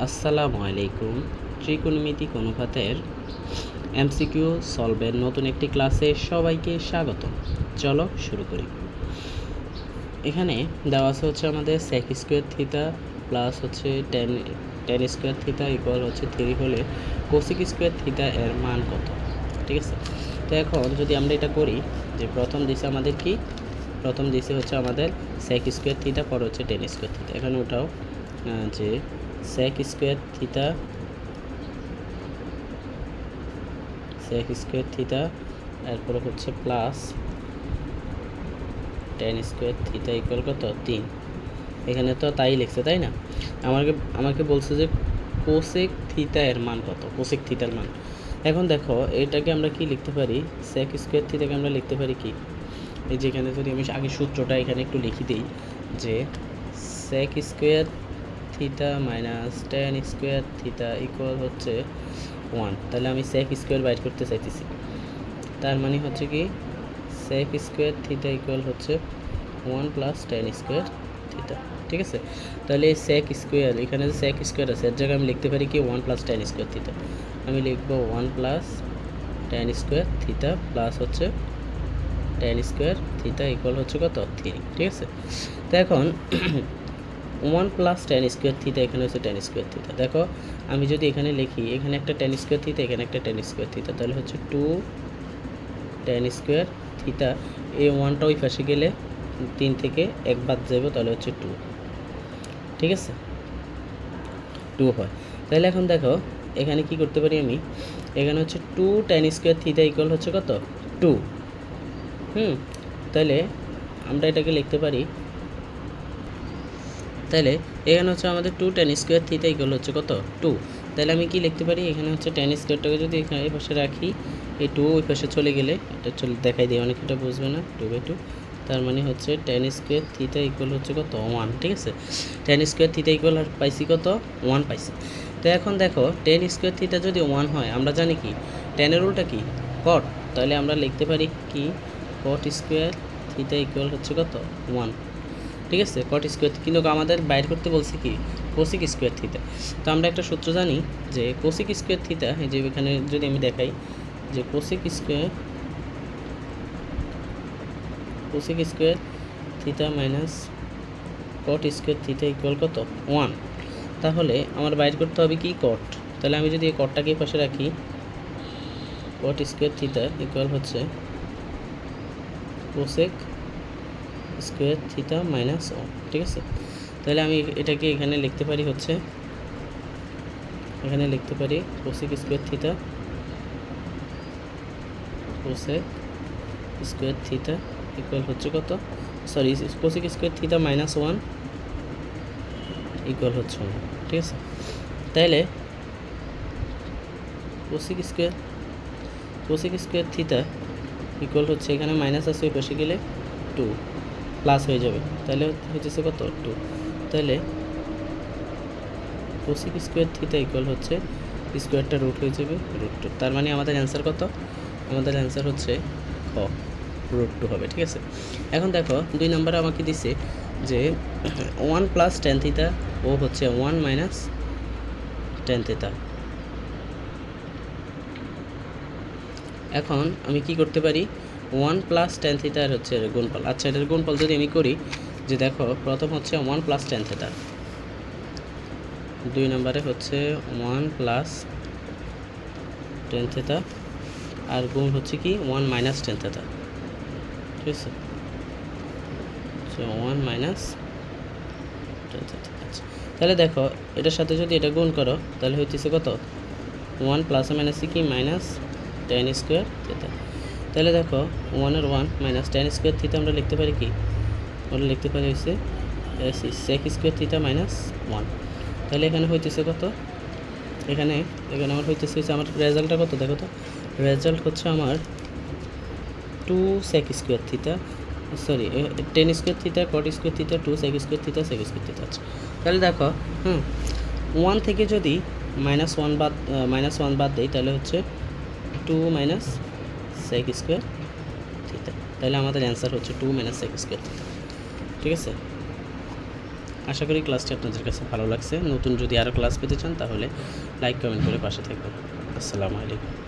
আসসালামু আলাইকুম। ত্রিকোণমিতিক অনুপাতের এমসিকিউ সলভের নতুন একটি ক্লাসে সবাইকে স্বাগত। চলো শুরু করি। এখানে দেওয়া আছে হচ্ছে আমাদের সেক স্কোয়ার থিতা প্লাস হচ্ছে tan tan square theta equal হচ্ছে থ্রি হলে কোসিক স্কোয়ার থিতা এর মান কত? ঠিক আছে? তো এখন যদি আমরা এটা করি যে প্রথম দিছে আমাদের কি? প্রথম দিশে হচ্ছে আমাদের সেক স্কোয়ার থিতা পর হচ্ছে টেন স্কোয়ার থিতা এখানে আহ, যে সেক স্কোয়ার থিতা সেক স্কোয়ার থিতা এরপরে হচ্ছে plus tan square theta equal কত? তিন। এখানে তো তাই লিখছে, তাই না? আমাকে আমাকে বলছে যে কোসেক থিতা এর মান কত? কোসেক থিতার মান। এখন দেখো, এটাকে আমরা কি লিখতে পারি? সেক স্কোয়ার থিতাকে আমরা লিখতে পারি কি? এই যেখানে যদি আমি আগে সূত্রটা এখানে একটু লিখে দিই, যে sec square theta minus tan square theta equal হচ্ছে ওয়ান তাহলে আমি সেক স্কোয়ার বাইর করতে চাইতেছি। তার মানে হচ্ছে কি সেক স্কোয়ার থিতা ইকুয়াল হচ্ছে one plus tan square theta ঠিক আছে? তাহলে এই সেক স্কোয়ার এখানে যে সেক স্কোয়ার আছে, এর জায়গায় আমি লিখতে পারি কি one plus tan square theta আমি লিখব one plus tan square theta plus হচ্ছে টেন স্কোয়ার থিতা ইকুয়াল হচ্ছে কত? থ্রি ঠিক আছে? তো এখন one plus tan square theta এখানে হচ্ছে টেন স্কোয়ার থিতা দেখো, আমি যদি এখানে লিখি, এখানে একটা টেন স্কোয়ার থিতা এখানে একটা টেন স্কোয়ার থিতা তাহলে হচ্ছে টু টেন স্কোয়ার থিতা এই ওয়ানটা ওই পাশে গেলে তিন থেকে এক বাদ যাবে, তাহলে হচ্ছে টু ঠিক আছে? টু হয়। তাহলে এখন দেখো, এখানে কি করতে পারি আমি? এখানে হচ্ছে two tan square theta equal হচ্ছে কত? টু হুম, তাহলে আমরা এটাকে লিখতে পারি তাহলে এখানে হচ্ছে আমাদের two tan square theta equal হচ্ছে কত? টু তাহলে আমি কি লিখতে পারি? এখানে হচ্ছে টেন স্কোয়ারটাকে যদি এখানে এই পাশে রাখি, এই টু ওই পাশে চলে গেলে, এটা চলে দেখাই দিই, অনেক এটা বুঝবে না টু বাই টু তার মানে হচ্ছে টেন স্কোয়ার থিতা ইকুয়াল হচ্ছে কত? ওয়ান ঠিক আছে? টেন স্কোয়ার থিতা ইকুয়াল পাইছি কত? ওয়ান পাইছি। তো এখন দেখো টেন স্কোয়ার থিতা যদি ওয়ান হয়, আমরা জানি কি? টেনের উল্টা কি? কট তাহলে আমরা লিখতে পারি কি? কট স্কোয়ার থিতা ইকুয়াল হচ্ছে কত? ওয়ান ঠিক আছে? কট স্কোয়ার কিন্তু আমাদের বাইর করতে বলছে কি? কোসিক স্কোয়ার থিতা তো আমরা একটা সূত্র জানি যে কোসিক স্কোয়ার থিতা এই যে এখানে যদি আমি দেখাই যে cosec square cosec square theta minus cot square theta equal কত? ওয়ান তাহলে আমার বাইর করতে হবে কি? কট তাহলে আমি যদি এই কটটাকে পাশে রাখি কট স্কোয়ার থিতা ইকুয়াল হচ্ছে cosec square theta minus one, ঠিক আছে? তাহলে আমি এটাকে এখানে লিখতে পারি হচ্ছে, এখানে লিখতে পারি cosec square theta cosec square theta equal হচ্ছে কত? Sorry cosec square theta minus one equal হচ্ছে ওয়ান, ঠিক আছে? তাহলে cosec square cosec square theta equal হচ্ছে এখানে মাইনাস আছে ওই পাশে গেলে টু প্লাস হয়ে যাবে। তাহলে হচ্ছে কত? টু তাহলে কোসিক স্কোয়ার থিতা ইকুয়াল হচ্ছে স্কোয়ারটা রুট হয়ে যাবে রুট টু তার মানে আমাদের অ্যান্সার কত? আমাদের অ্যান্সার হচ্ছে খ রুট টু হবে, ঠিক আছে? এখন দেখো, দুই নম্বরে আমাকে দিছে যে ওয়ান প্লাস টেন থিতা ও হচ্ছে ওয়ান মাইনাস টেন থিতা এখন আমি কি করতে পারি? ওয়ান প্লাস টেন থিটার হচ্ছে গুণফল। আচ্ছা এটার গুণফল যদি আমি করি, যে দেখো, প্রথম হচ্ছে ওয়ান প্লাস টেন থিতা দুই নম্বরে হচ্ছে ওয়ান প্লাস টেন থিতা আর গুণ হচ্ছে কি, ওয়ান মাইনাস টেন থিতা ঠিক আছে? ওয়ান মাইনাস টেন থিতা আচ্ছা তাহলে দেখো, এটার সাথে যদি এটা গুণ করো, তাহলে হইতেছে কত? ওয়ান প্লাস মাইনাস কি? মাইনাস টেন স্কোয়ার থিতা তাহলে দেখো ওয়ানের one minus tan square theta আমরা লিখতে পারি কি? আমরা লিখতে পারি হচ্ছে sec square theta minus one তাহলে এখানে হইতেছে কত? এখানে এখানে আমার হইতেছে হচ্ছে আমার রেজাল্টটা কত? দেখো তো রেজাল্ট হচ্ছে আমার two sec square theta sorry tan square theta cot square theta two sec square theta sec square theta আছে তাহলে দেখো, হুম ওয়ান থেকে যদি মাইনাস ওয়ান বাদ মাইনাস ওয়ান বাদ দেই, তাহলে হচ্ছে two minus sec square theta তাহলে আমাদের অ্যান্সার হচ্ছে two minus sec square theta ঠিক আছে? আশা করি ক্লাসটি আপনাদের কাছে ভালো লাগছে। নতুন যদি আরও ক্লাস পেতে চান, তাহলে লাইক কমেন্ট করে পাশে থাকবেন। আসসালামু আলাইকুম।